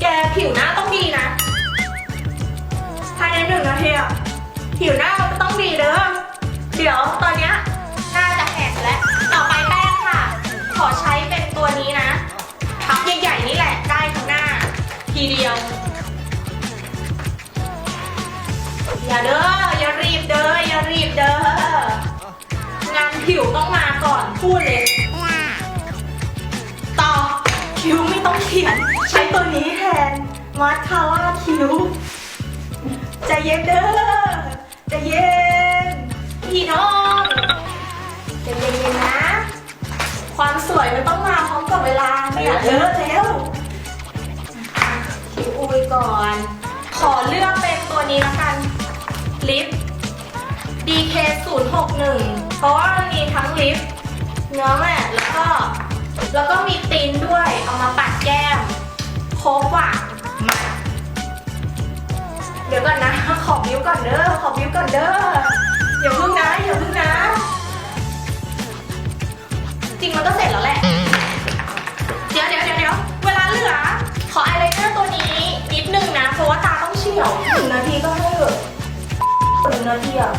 แกผิวหน้าต้องดีนะภายในหนึ่งนาทีอะผิวหน้ามันต้องดีเด้อ เดี๋ยวตอนเนี้ยหน้าจะแหกแล้ว ต่อไปแป้งค่ะ ขอใช้เป็นตัวนี้นะทับใหญ่ๆนี่แหละได้ทั้งหน้า ทีเดียว อย่าเด้อ อย่ารีบเด้อ อย่ารีบเด้องานผิวต้องมาก่อนพูดเลย คิ้วไม่ต้องเขียน ใช้ตัวนี้แทนมาสคาร่าคิ้วใจเย็นเด้อใจเย็นพี่น้องใจเย็นๆนะ ความสวยมันต้องมาพร้อมกับเวลาไม่อยากเยอะแล้วคิ้วอุยก่อน ขอเลือกเป็นตัวนี้ละกันลิป DK 0 6 1เพราะว่ามันมีทั้งลิปเนื้อแม่แล แล้วก็มีตีนด้วย เอามาปัดแก้มโครบว่ะมา เดี๋ยวก่อนนะ ขอบิ้วก่อนเด้อ ขอบิ้วก่อนเด้อ อย่าเพิ่งนะ อย่าเพิ่งนะ จริงมันก็เสร็จแล้วแหละ เดี๋ยวเดี๋ยวเดี๋ยวเดี๋ยวเวลาเหลือ ขออายไลเนอร์ตัวนี้นิดนึงนะ เพราะว่าตาต้องเฉียวหนึ่งนาทีก็ให้เถอะหนึ่งนาทีอะ